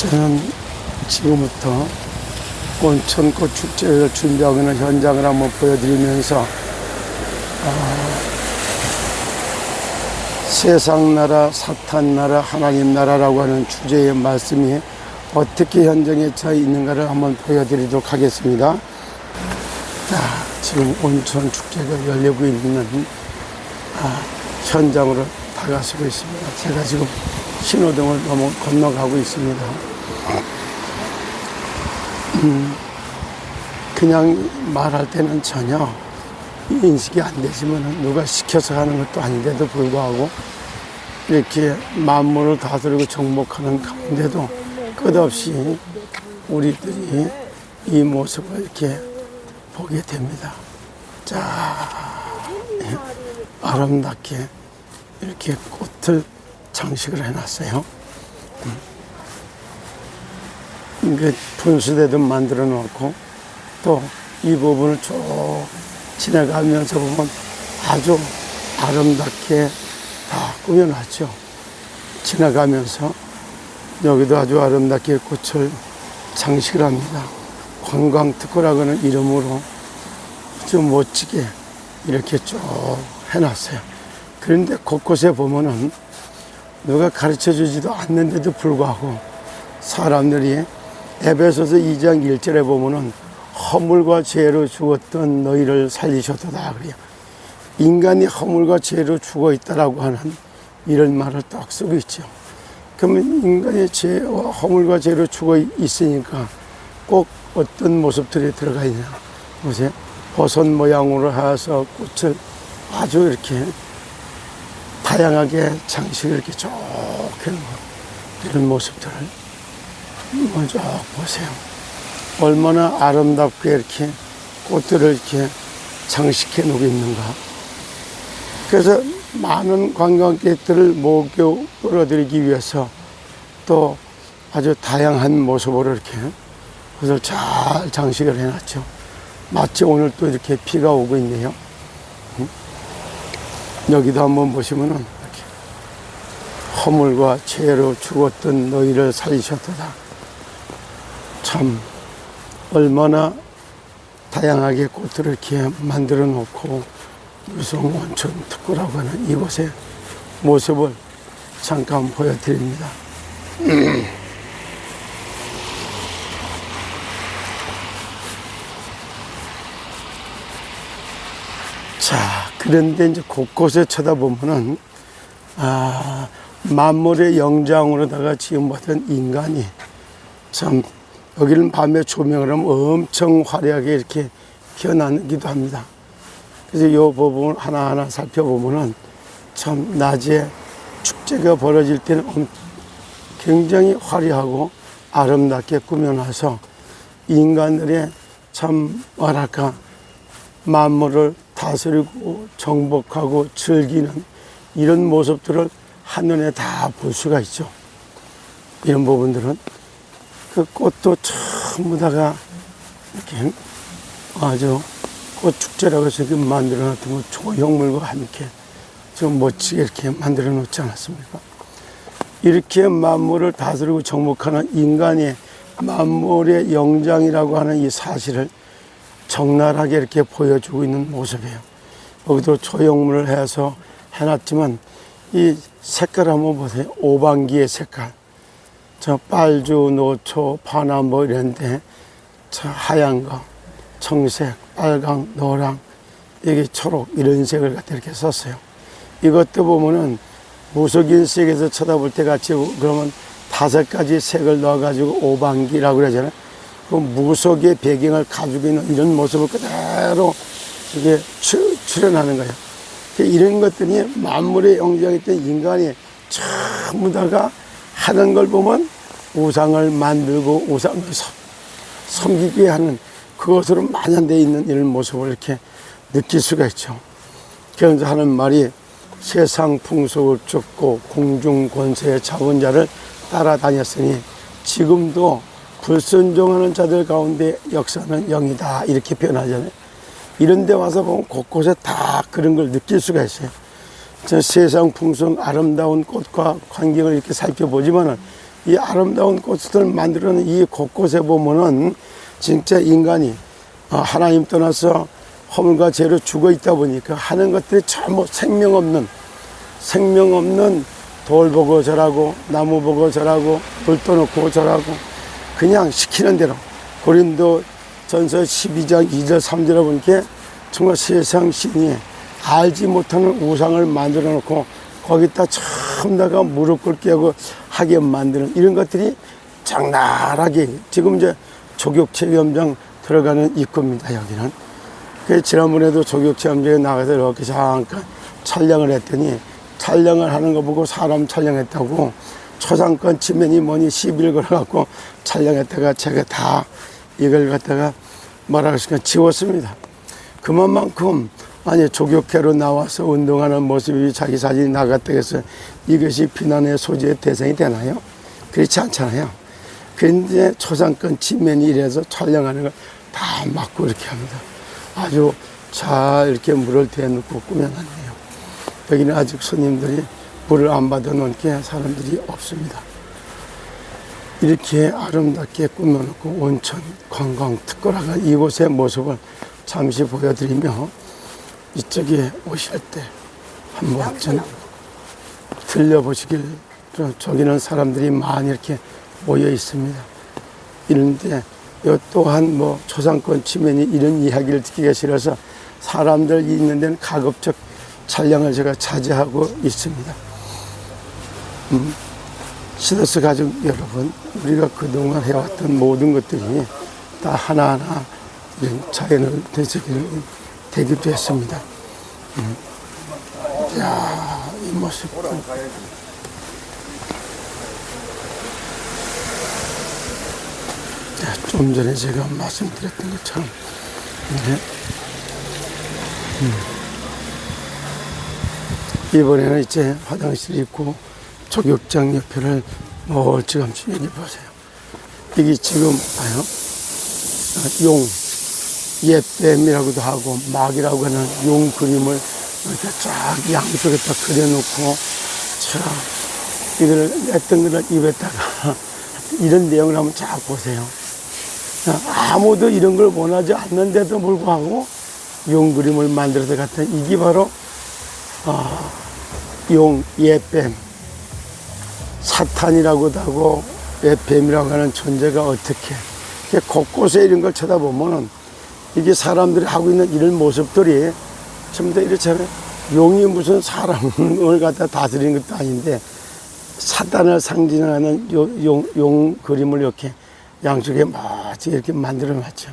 저는 지금부터 온천꽃 축제를 준비하고 있는 현장을 한번 보여드리면서 아, 세상 나라, 사탄 나라, 하나님 나라라고 하는 주제의 말씀이 어떻게 현장에 처해 있는가를 한번 보여드리도록 하겠습니다. 자, 지금 온천 축제가 열리고 있는 아, 현장으로 다가서고 있습니다. 제가 지금 신호등을 넘어 건너가고 있습니다. 음, 그냥 말할 때는 전혀 인식이 안 되지만 누가 시켜서 하는 것도 아닌데도 불구하고 이렇게 만물을 다스리고 정복하는 가운데도 끝없이 우리들이 이 모습을 이렇게 보게 됩니다. 자, 예, 아름답게 이렇게 꽃을 장식을 해놨어요. 음. 이게 분수대도 만들어 놓고 또 이 부분을 쭉 지나가면서 보면 아주 아름답게 다 꾸며놨죠. 지나가면서 여기도 아주 아름답게 꽃을 장식을 합니다. 관광특구라고 하는 이름으로 좀 멋지게 이렇게 쭉 해놨어요. 그런데 곳곳에 보면은 누가 가르쳐 주지도 않는데도 불구하고 사람들이 에베소서 2장 1절에 보면은 허물과 죄로 죽었던 너희를 살리셨도다 그래요. 인간이 허물과 죄로 죽어 있다라고 하는 이런 말을 딱 쓰고 있죠. 그러면 인간의 죄와 허물과 죄로 죽어 있으니까 꼭 어떤 모습들이 들어가 있냐. 보세요. 버섯 모양으로 해서 꽃을 아주 이렇게 다양하게 장식을 이렇게 쭉 해놓은 이런 모습들을 먼저 보세요. 얼마나 아름답게 이렇게 꽃들을 이렇게 장식해 놓고 있는가. 그래서 많은 관광객들을 목욕 끌어들이기 위해서 또 아주 다양한 모습으로 이렇게 그것을 잘 장식을 해놨죠. 마치 오늘 또 이렇게 비가 오고 있네요. 여기도 한번 보시면은 이렇게 허물과 죄로 죽었던 너희를 살리셨도다. 참 얼마나 다양하게 꽃들을 이렇게 만들어 놓고 유성 온천 특구라고 하는 이곳의 모습을 잠깐 보여드립니다. 자, 그런데 이제 곳곳에 쳐다보면은, 아, 만물의 영장으로다가 지음받은 인간이 참, 여기는 밤에 조명을 하면 엄청 화려하게 이렇게 피어나기도 합니다. 그래서 이 부분을 하나하나 살펴보면은 참, 낮에 축제가 벌어질 때는 엄- 굉장히 화려하고 아름답게 꾸며놔서 인간들의 참, 뭐랄까, 만물을 다스리고 정복하고 즐기는 이런 모습들을 한눈에 다 볼 수가 있죠. 이런 부분들은 그 꽃도 전부 다가 이렇게 아주 꽃 축제라고 해서 이렇게 만들어 놨던 거 조형물과 함께 좀 멋지게 이렇게 만들어 놓지 않았습니까? 이렇게 만물을 다스리고 정복하는 인간의 만물의 영장이라고 하는 이 사실을 적나라하게 이렇게 보여주고 있는 모습이에요. 여기도 조형물을 해서 해놨지만 이 색깔 한번 보세요. 오방기의 색깔. 저 빨주, 노초, 파나 뭐 이런데 저 하얀 거, 청색, 빨강, 노랑, 이게 초록 이런 색을 갖다 이렇게 썼어요. 이것도 보면은 무속인 색에서 쳐다볼 때 같이 그러면 다섯 가지 색을 넣어가지고 오방기라고 그러잖아요. 그 무속의 배경을 가지고 있는 이런 모습을 그대로 이게 추, 출현하는 거예요. 이런 것들이 만물의 영장이던 인간이 전부 다가 하는 걸 보면 우상을 만들고 우상을 섬- 섬기게 하는 그것으로 만연되어 있는 이런 모습을 이렇게 느낄 수가 있죠. 그래서 하는 말이 세상 풍속을 쫓고 공중 권세의 잡은 자를 따라다녔으니 지금도 불순종하는 자들 가운데 역사는 영이다 이렇게 표현하잖아요. 이런 데 와서 보면 곳곳에 다 그런 걸 느낄 수가 있어요. 저 세상 풍성 아름다운 꽃과 환경을 이렇게 살펴보지만은 이 아름다운 꽃을 만들어낸 이 곳곳에 보면은 진짜 인간이 어, 하나님 떠나서 허물과 죄로 죽어 있다 보니까 하는 것들이 전부 생명 없는 생명 없는 돌 보고 절하고 나무 보고 절하고 불도 놓고 절하고 그냥 시키는 대로. 고린도 전서 12장 2절 3절에 보니까 정말 세상 신이 알지 못하는 우상을 만들어 놓고 거기다 처음다가 무릎 꿇게 하고 하게 만드는 이런 것들이 장날하게 지금 이제 조격체험장 들어가는 입구입니다 여기는 그 지난번에도 조격체험장에 나가서 이렇게 잠깐 촬영을 했더니 촬영을 하는 거 보고 사람 촬영했다고 초상권 치면이 뭐니 시비를 걸어갖고 촬영했다가 제가 다 이걸 갖다가 뭐라 그럴까 지웠습니다. 그만큼 아니 조격회로 나와서 운동하는 모습이 자기 사진이 나갔다 해서 이것이 비난의 소지의 대상이 되나요? 그렇지 않잖아요. 근데 초상권 치면이 이래서 촬영하는 걸 다 막고 이렇게 합니다. 아주 잘 이렇게 물을 대놓고 꾸며놨네요. 여기는 아직 손님들이 물을 안 받아놓은 게 사람들이 없습니다. 이렇게 아름답게 꾸며놓고 온천 관광 특허라가 이곳의 모습을 잠시 보여드리며 이쪽에 오실 때 한번 좀 들려보시길 저- 저기는 사람들이 많이 이렇게 모여 있습니다. 이런데 요 또한 뭐 초상권 치면이 이런 이야기를 듣기가 싫어서 사람들 있는 데는 가급적 촬영을 제가 자제하고 있습니다. 음, 시더스 가족 여러분, 우리가 그동안 해왔던 모든 것들이 다 하나하나 자연을 되새기는 되기도 했습니다. 음. 야, 이 모습. 자, 좀 전에 제가 말씀드렸던 것처럼 네. 음. 이번에는 이제 화장실 있고 조격장 옆에를 멀찌감치 보세요. 이게 지금 봐요. 아, 용, 옛뱀이라고도 하고 막이라고 하는 용 그림을 이렇게 쫙 양쪽에다 그려놓고 참 이걸 했던 거를 입에다가 이런 내용을 한번 쫙 보세요. 아무도 이런 걸 원하지 않는데도 불구하고 용 그림을 만들어서 갖다 이게 바로 아, 용, 옛뱀, 사탄이라고도 하고 옛뱀이라고 하는 존재가 어떻게 곳곳에 이런 걸 쳐다보면은 이게 사람들이 하고 있는 이런 모습들이 전부 다 이렇잖아요. 용이 무슨 사람을 갖다 다스리는 것도 아닌데 사단을 상징하는 요, 용, 용 그림을 이렇게 양쪽에 마치 이렇게 만들어 놨죠.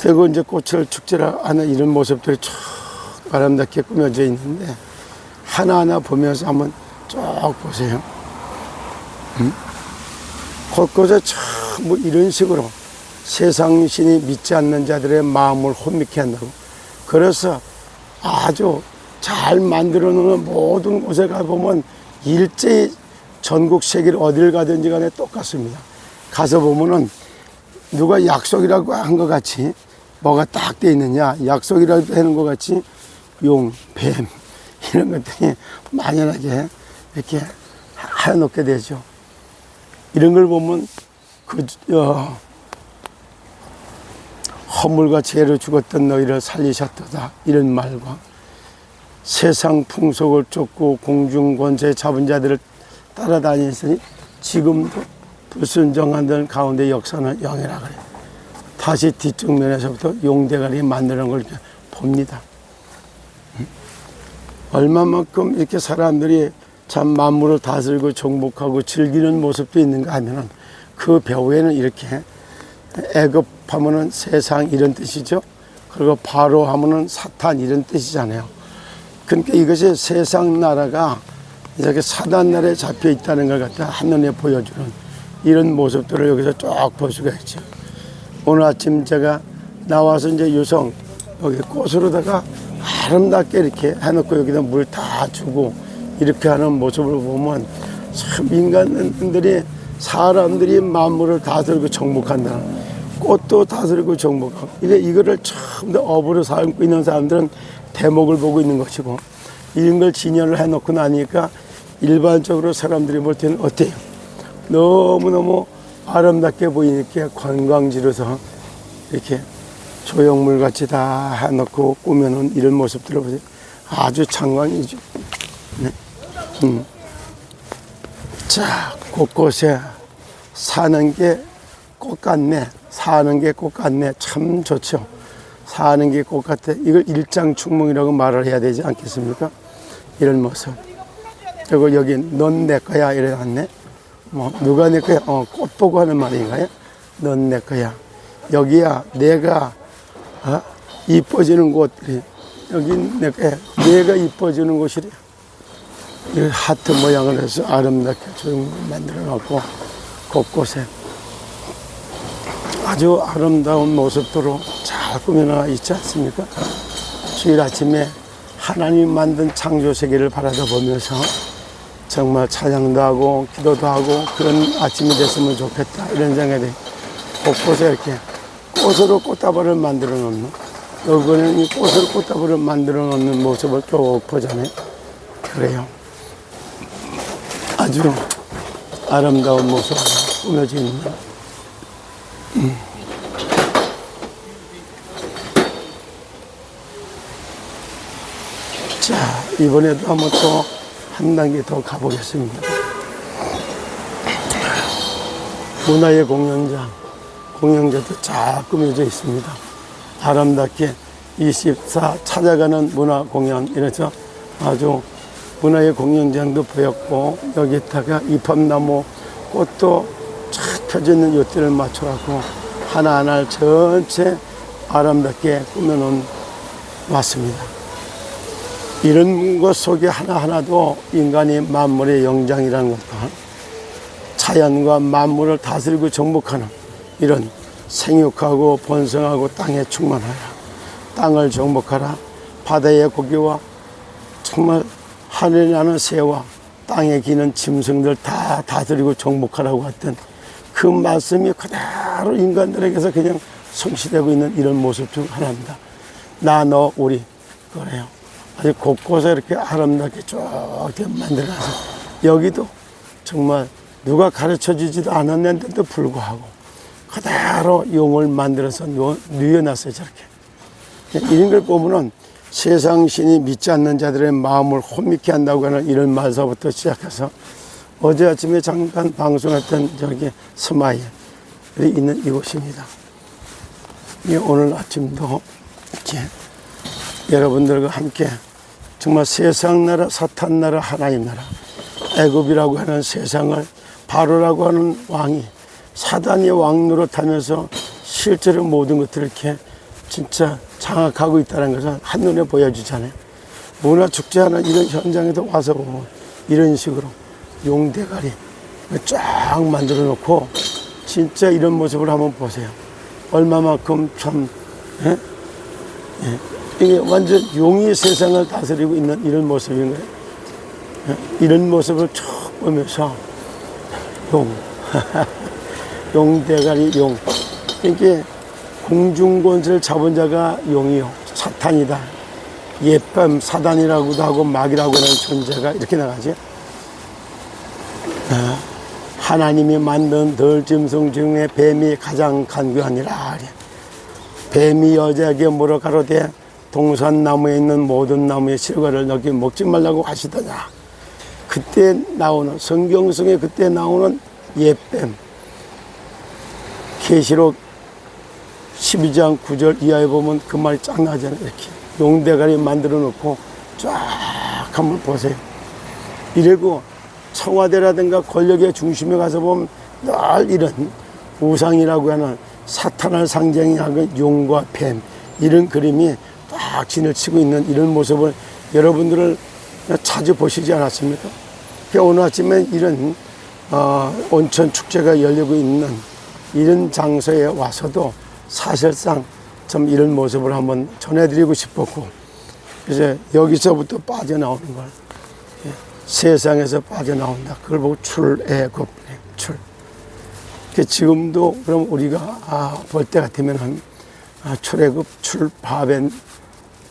그리고 이제 꽃을 축제를 하는 이런 모습들이 쭉 아름답게 꾸며져 있는데 하나하나 보면서 한번 쭉 보세요. 음? 곳곳에 참뭐 이런 식으로 세상 신이 믿지 않는 자들의 마음을 혼미케 한다고. 그래서 아주 잘 만들어 놓은 모든 곳에 가보면 일제히 전국 세계를 어딜 가든지 간에 똑같습니다. 가서 보면은 누가 약속이라고 한 것 같이 뭐가 딱 돼 있느냐 약속이라고 하는 것 같이 용, 뱀 이런 것들이 만연하게 이렇게 해놓게 되죠. 이런 걸 보면 그 어, 허물과 죄로 죽었던 너희를 살리셨도다 이런 말과 세상 풍속을 쫓고 공중 권세 잡은 자들을 따라다니시니 지금도 불순종한 가운데 역사는 영이라 그래. 다시 뒤쪽 면에서부터 용대가리 만드는 걸 봅니다. 음? 얼마만큼 이렇게 사람들이 참 만물을 다스리고 정복하고 즐기는 모습도 있는가 하면은 그 배후에는 이렇게 애급하면은 세상 이런 뜻이죠. 그리고 바로 하면은 사탄 이런 뜻이잖아요. 그러니까 이것이 세상 나라가 이렇게 사단 나라에 잡혀 있다는 걸 갖다 한눈에 보여주는 이런 모습들을 여기서 쭉 볼 수가 있죠. 오늘 아침 제가 나와서 이제 유성 여기 꽃으로다가 아름답게 이렇게 해놓고 여기다 물 다 주고 이렇게 하는 모습을 보면 참 인간들이 사람들이 만물을 다스리고 정복한다는 꽃도 다스리고 정복하고 이래 이거를 처음 더 업으로 삼고 있는 사람들은 대목을 보고 있는 것이고 이런 걸 진열을 해놓고 나니까 일반적으로 사람들이 볼 때는 어때요? 너무너무 아름답게 보이니까 관광지로서 이렇게 조형물 같이 다 해놓고 꾸며놓은 이런 모습들을 보세요. 아주 장관이죠. 네. 음. 자, 곳곳에 사는 게 꽃 같네. 사는 게 꽃 같네. 참 좋죠. 사는 게 꽃 같아. 이걸 일장충몽이라고 말을 해야 되지 않겠습니까? 이런 모습. 그리고 여기 넌 내 거야 이래 놨네. 뭐 누가 내 거야? 어, 꽃 보고 하는 말인가요? 넌 내 거야. 여기야 내가 어? 이뻐지는 곳. 여기 내 거야. 내가 이뻐지는 곳이래. 이 하트 모양을 해서 아름답게 조금 만들어 놓고 곳곳에 아주 아름다운 모습도로 잘 꾸며놔 있지 않습니까? 주일 아침에 하나님 만든 창조 세계를 바라다 보면서 정말 찬양도 하고 기도도 하고 그런 아침이 됐으면 좋겠다 이런 생각이 곳곳에 이렇게 꽃으로 꽃다발을 만들어 놓는 여기는 이 꽃으로 꽃다발을 만들어 놓는 모습을 쭉 보잖아요. 그래요. 아주 아름다운 모습으로 꾸며져 있는 자, 이번에도 한번 또 한 단계 더 가보겠습니다. 문화의 공연장, 공연장도 잘 꾸며져 있습니다. 아름답게 24 찾아가는 문화 공연, 이래서 아주 문화의 공연장도 보였고, 여기다가 이팝나무 꽃도 쫙 펴져 있는 요들을 맞춰갖고 하나하나 전체 아름답게 꾸며놓은 왔습니다. 이런 것 속에 하나하나도 인간이 만물의 영장이라는 것과 자연과 만물을 다스리고 정복하는 이런 생육하고 번성하고 땅에 충만하라. 땅을 정복하라. 바다의 고기와 정말 하늘에 나는 새와 땅에 기는 짐승들 다 다스리고 정복하라고 했던 그 말씀이 그대로 인간들에게서 그냥 성취되고 있는 이런 모습 중 하나입니다. 나, 너, 우리. 그래요. 아주 곳곳에 이렇게 아름답게 쭉 만들어서 여기도 정말 누가 가르쳐 주지도 않았는데도 불구하고 그대로 용을 만들어서 뉘어놨어요 저렇게 이런 걸 보면은 세상 신이 믿지 않는 자들의 마음을 혼미케 한다고 하는 이런 말서부터 시작해서 어제 아침에 잠깐 방송했던 저기 스마일이 있는 이곳입니다. 이 오늘 아침도 이렇게 여러분들과 함께 정말 세상 나라, 사탄 나라, 하나님 나라, 애굽이라고 하는 세상을 바로라고 하는 왕이 사단의 왕 노릇하면서 실제로 모든 것들을 이렇게 진짜 장악하고 있다는 것을 한눈에 보여주잖아요. 문화 축제 하는 이런 현장에도 와서 보면 이런 식으로 용대가리 쫙 만들어 놓고 진짜 이런 모습을 한번 보세요. 얼마만큼 참 예? 예. 이게 완전 용이 세상을 다스리고 있는 이런 모습인 거예요. 예? 이런 모습을 쭉 보면서 용, 용대가리 용. 이게 공중권세를 잡은 자가 용이요. 사탄이다. 예뱀, 사단이라고도 하고 마귀라고 하는 존재가 이렇게 나가죠. 아, 하나님이 만든 덜짐승 중에 뱀이 가장 간교하니라. 뱀이 여자에게 물어 가로되 동산나무에 있는 모든 나무의 실과를 너기 먹지 말라고 하시더냐. 그때 나오는 성경성에 그때 나오는 예뱀 계시록 12장 9절 이하에 보면 그 말이 쫙 나잖아요. 이렇게 용대가리 만들어 놓고 쫙 한번 보세요. 이래고 청와대라든가 권력의 중심에 가서 보면 늘 이런 우상이라고 하는 사탄을 상징하는 용과 뱀 이런 그림이 딱 진을 치고 있는 이런 모습을 여러분들을 자주 보시지 않았습니까? 그 오늘 아침에 이런 어, 온천 축제가 열리고 있는 이런 장소에 와서도 사실상 좀 이런 모습을 한번 전해드리고 싶었고 이제 여기서부터 빠져나오는 걸 예, 세상에서 빠져나온다. 그걸 보고 출애굽 출. 그 지금도 그럼 우리가 아, 볼 때가 되면은 아, 출애굽 출 바벤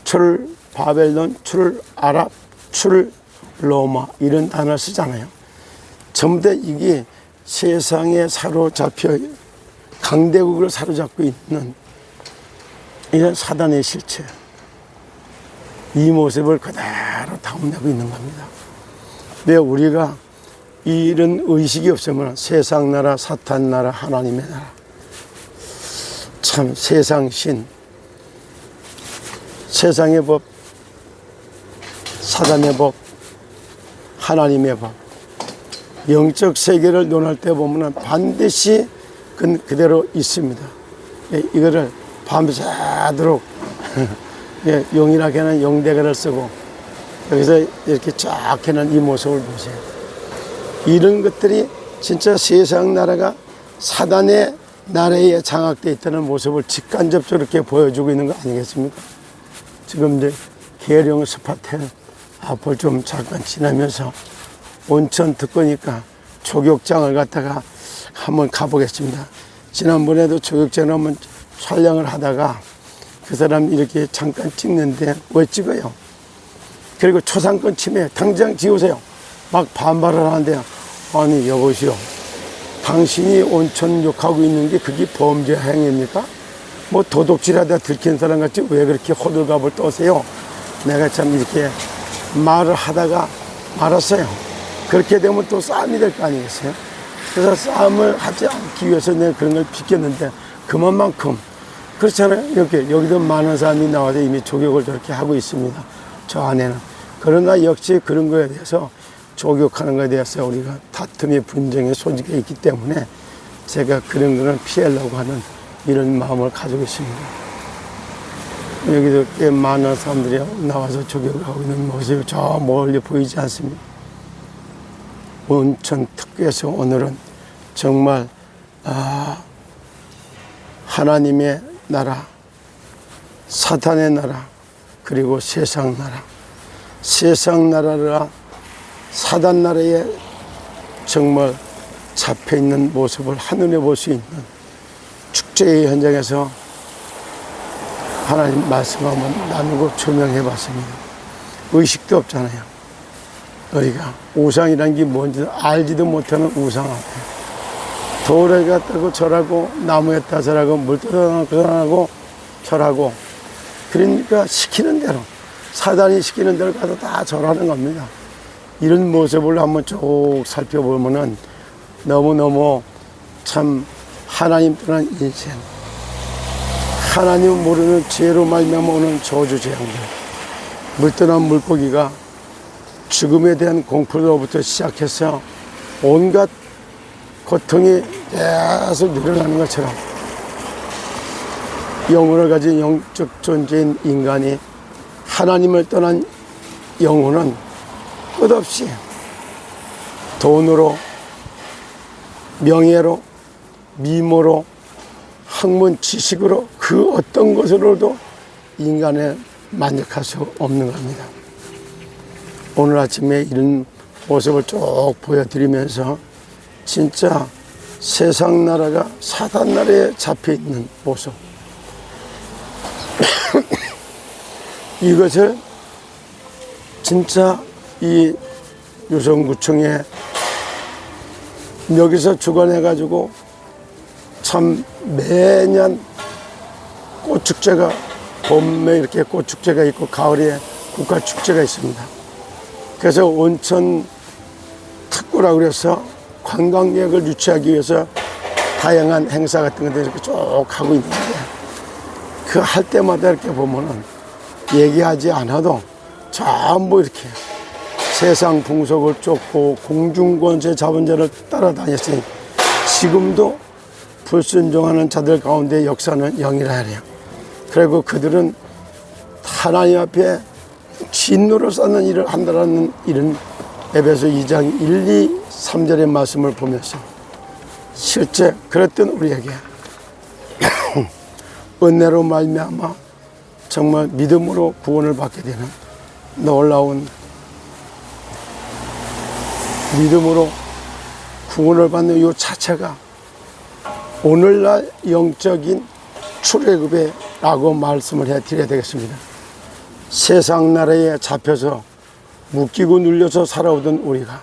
출 바벨론 출 아랍 출 로마 이런 단어 를 쓰잖아요. 전부 다 이게 세상에 사로잡혀 강대국을 사로잡고 있는 이런 사단의 실체 이 모습을 그대로 담내고 있는 겁니다. 왜 우리가 이런 의식이 없으면 세상 나라, 사탄 나라, 하나님의 나라 참 세상 신 세상의 법 사단의 법 하나님의 법 영적 세계를 논할 때 보면 반드시 그 그대로 있습니다. 예, 이거를 밤새도록 예, 용이라게는 용대가를 쓰고 여기서 이렇게 쫙 해놓은 이 모습을 보세요. 이런 것들이 진짜 세상 나라가 사단의 나라에 장악되어 있다는 모습을 직간접적으로 이렇게 보여주고 있는 거 아니겠습니까? 지금 이제 계룡 스파텔 앞을 좀 잠깐 지나면서 온천 듣고니까 조격장을 갔다가 한번 가보겠습니다. 지난번에도 조격장을 한번 촬영을 하다가 그 사람 이렇게 잠깐 찍는데 왜 찍어요? 그리고 초상권 침해 당장 지우세요. 막 반발을 하는데 아니 여보시오. 당신이 온천 욕하고 있는 게 그게 범죄 행위입니까? 뭐 도둑질하다 들킨 사람 같이 왜 그렇게 호들갑을 떠세요? 내가 참 이렇게 말을 하다가 말았어요. 그렇게 되면 또 싸움이 될 거 아니겠어요? 그래서 싸움을 하지 않기 위해서 내가 그런 걸 비켰는데 그만만큼 그렇잖아요. 이렇게 여기도 많은 사람이 나와서 이미 조격을 저렇게 하고 있습니다. 저 안에는. 그러나 역시 그런 거에 대해서 조격하는 거에 대해서 우리가 다툼의 분쟁의 소지가 있기 때문에 제가 그런 거는 피하려고 하는 이런 마음을 가지고 있습니다. 여기도 꽤 많은 사람들이 나와서 조격을 하고 있는 모습이 저 멀리 보이지 않습니다. 온천 특구에서 오늘은 정말 아, 하나님의 나라, 사탄의 나라, 그리고 세상 나라, 세상 나라라 사단 나라에 정말 잡혀 있는 모습을 하늘에 볼 수 있는 축제의 현장에서 하나님 말씀 한번 나누고 조명해 봤습니다. 의식도 없잖아요. 우리가 우상이란 게 뭔지 알지도 못하는 우상 앞에 돌에 갔다고 절하고 나무에 따 절하고 물 떠나고 절하고 그러니까 시키는 대로 사단이 시키는 대로 가서 다 절하는 겁니다. 이런 모습을 한번 쭉 살펴보면은 너무너무 참 하나님 떠난 인생 하나님 모르는 죄로 말미암아 오는 저주 재앙들 물떠난 물고기가 죽음에 대한 공포로부터 시작해서 온갖 고통이 계속 늘어나는 것처럼 영혼을 가진 영적 존재인 인간이 하나님을 떠난 영혼은 끝없이 돈으로 명예로 미모로 학문 지식으로 그 어떤 것으로도 인간에 만족할 수 없는 겁니다. 오늘 아침에 이런 모습을 쭉 보여드리면서 진짜 세상 나라가 사단 나라에 잡혀 있는 모습. 이것을 진짜 이 유성구청에 여기서 주관해가지고 참 매년 꽃축제가 봄에 이렇게 꽃축제가 있고 가을에 국가축제가 있습니다. 그래서 온천 특구라고 그래서 관광객을 유치하기 위해서 다양한 행사 같은 것들 이렇게 쭉 하고 있는데 그 할 때마다 이렇게 보면은 얘기하지 않아도 전부 이렇게 세상 풍속을 쫓고 공중권세 잡은 자를 따라다녔으니 지금도 불순종하는 자들 가운데 역사는 영이라 하래요. 그리고 그들은 하나님 앞에 진노를 쌓는 일을 한다라는 이런 에베소 2장 1, 2, 3절의 말씀을 보면서 실제 그랬던 우리에게 은혜로 말미암아 정말 믿음으로 구원을 받게 되는 놀라운 믿음으로 구원을 받는 이 자체가 오늘날 영적인 출애굽에라고 말씀을 해 드려야 되겠습니다. 세상 나라에 잡혀서 묶이고 눌려서 살아오던 우리가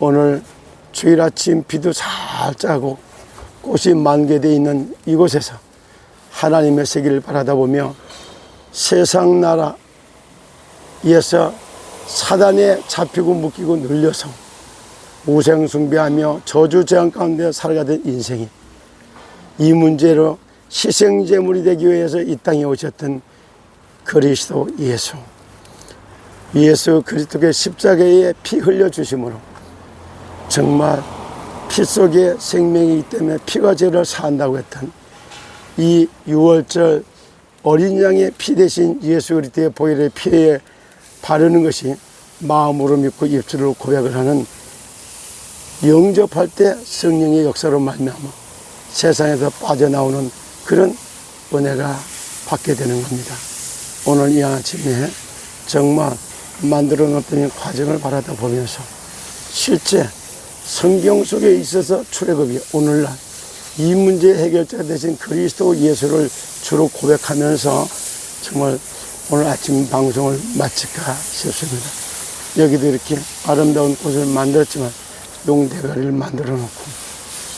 오늘 주일 아침 비도 살짜고 꽃이 만개되어 있는 이곳에서 하나님의 세계를 바라다 보며 세상 나라에서 사단에 잡히고 묶이고 눌려서 우생숭배하며 저주재앙 가운데 살아가던 인생이 이 문제로 희생제물이 되기 위해서 이 땅에 오셨던 그리스도 예수. 예수 그리스도의 십자가에 피 흘려 주심으로 정말 피 속에 생명이기 때문에 피가 죄를 사한다고 했던 이 6월절 어린 양의 피 대신 예수 그리스도의 보혈의 피에 바르는 것이 마음으로 믿고 입술로 고백을 하는 영접할 때 성령의 역사로 말미암아 세상에서 빠져나오는 그런 은혜가 받게 되는 겁니다. 오늘 이 아침에 정말 만들어 놓던 이 과정을 바라다 보면서 실제 성경 속에 있어서 출애굽이 오늘날 이 문제 해결자 되신 그리스도 예수를 주로 고백하면서 정말 오늘 아침 방송을 마칠까 싶습니다. 여기도 이렇게 아름다운 곳을 만들었지만 용대가리를 만들어 놓고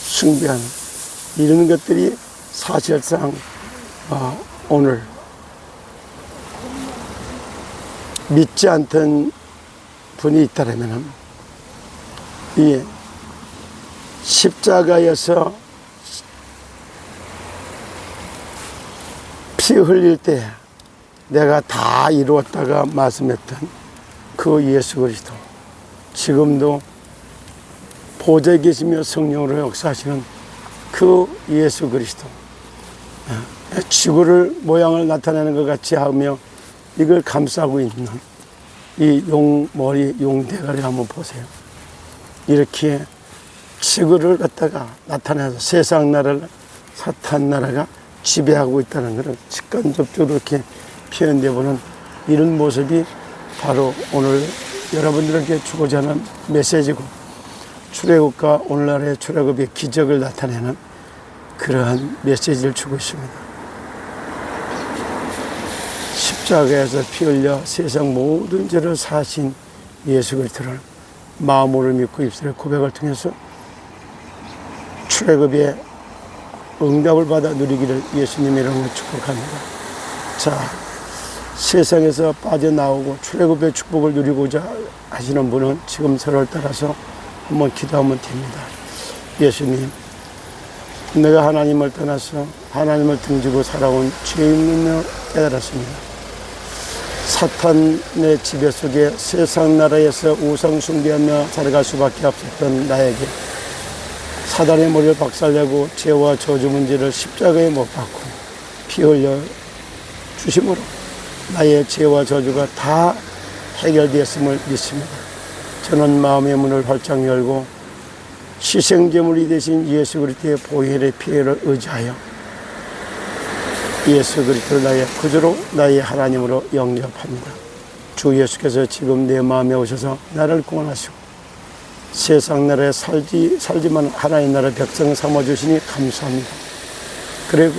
숭배하는 이런 것들이 사실상 어, 오늘 믿지 않던 분이 있다면 이 십자가에서 피 흘릴 때 내가 다 이루었다가 말씀했던 그 예수 그리스도 지금도 보좌에 계시며 성령으로 역사하시는 그 예수 그리스도 어, 지구를 모양을 나타내는 것 같이 하며 이걸 감싸고 있는 이 용머리 용대가리 한번 보세요. 이렇게 지구를 갖다가 나타내서 세상 나라를 사탄 나라가 지배하고 있다는 것을 직간접적으로 이렇게 표현돼 보는 이런 모습이 바로 오늘 여러분들에게 주고자 하는 메시지고 출애굽과 오늘날의 출애굽의 기적을 나타내는 그러한 메시지를 주고 있습니다. 십자가에서 피 흘려 세상 모든 죄를 사신 예수 그리스도를 마음으로 믿고 입술의 고백을 통해서 출애굽의 응답을 받아 누리기를 예수님 이름으로 축복합니다. 자, 세상에서 빠져나오고 출애굽의 축복을 누리고자 하시는 분은 지금 서로를 따라서 한번 기도하면 됩니다. 예수님, 내가 하나님을 떠나서 하나님을 등지고 살아온 죄인임을 깨달았습니다. 사탄의 지배 속에 세상 나라에서 우상 숭배하며 살아갈 수밖에 없었던 나에게 사단의 머리를 박살내고 죄와 저주 문제를 십자가에 못 박고 피 흘려 주심으로 나의 죄와 저주가 다 해결되었음을 믿습니다. 저는 마음의 문을 활짝 열고 희생제물이 되신 예수 그리스도의 보혈의 피해를 의지하여 예수 그리스도를 나의 구주로 나의 하나님으로 영접합니다. 주 예수께서 지금 내 마음에 오셔서 나를 구원하시고 세상 나라에 살지, 살지만 하나의 나라 백성 삼아주시니 감사합니다. 그리고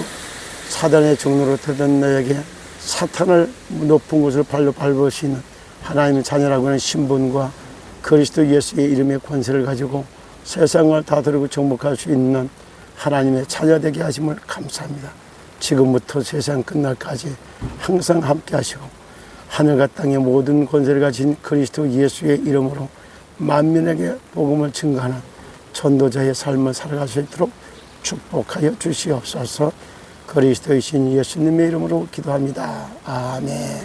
사단의 종로로 들던 나에게 사탄을 높은 곳을 발로 밟으시는 하나님의 자녀라고 하는 신분과 그리스도 예수의 이름의 권세를 가지고 세상을 다스리고 정복할 수 있는 하나님의 자녀 되게 하심을 감사합니다. 지금부터 세상 끝날까지 항상 함께 하시고 하늘과 땅의 모든 권세를 가진 그리스도 예수의 이름으로 만민에게 복음을 증가하는 전도자의 삶을 살아갈 수 있도록 축복하여 주시옵소서 그리스도이신 예수님의 이름으로 기도합니다. 아멘.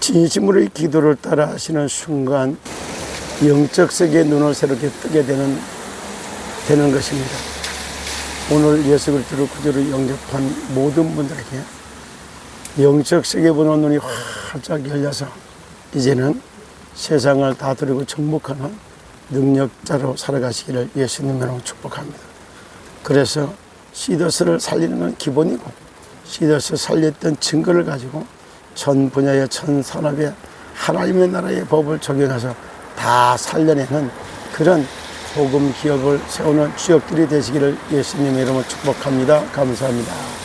진심으로 이 기도를 따라 하시는 순간 영적 세계의 눈을 새롭게 뜨게 되는, 되는 것입니다. 오늘 예수 그리스도를 구주로 영접한 모든 분들에게 영적 세계 보는 눈이 활짝 열려서 이제는 세상을 다스리고 정복하는 능력자로 살아가시기를 예수님으로 축복합니다. 그래서 시더스를 살리는 건 기본이고 시더스 살렸던 증거를 가지고 전 분야의 전 산업에 하나님의 나라의 법을 적용해서 다 살려내는 그런 복음 기업을 세우는 주역들이 되시기를 예수님의 이름으로 축복합니다. 감사합니다.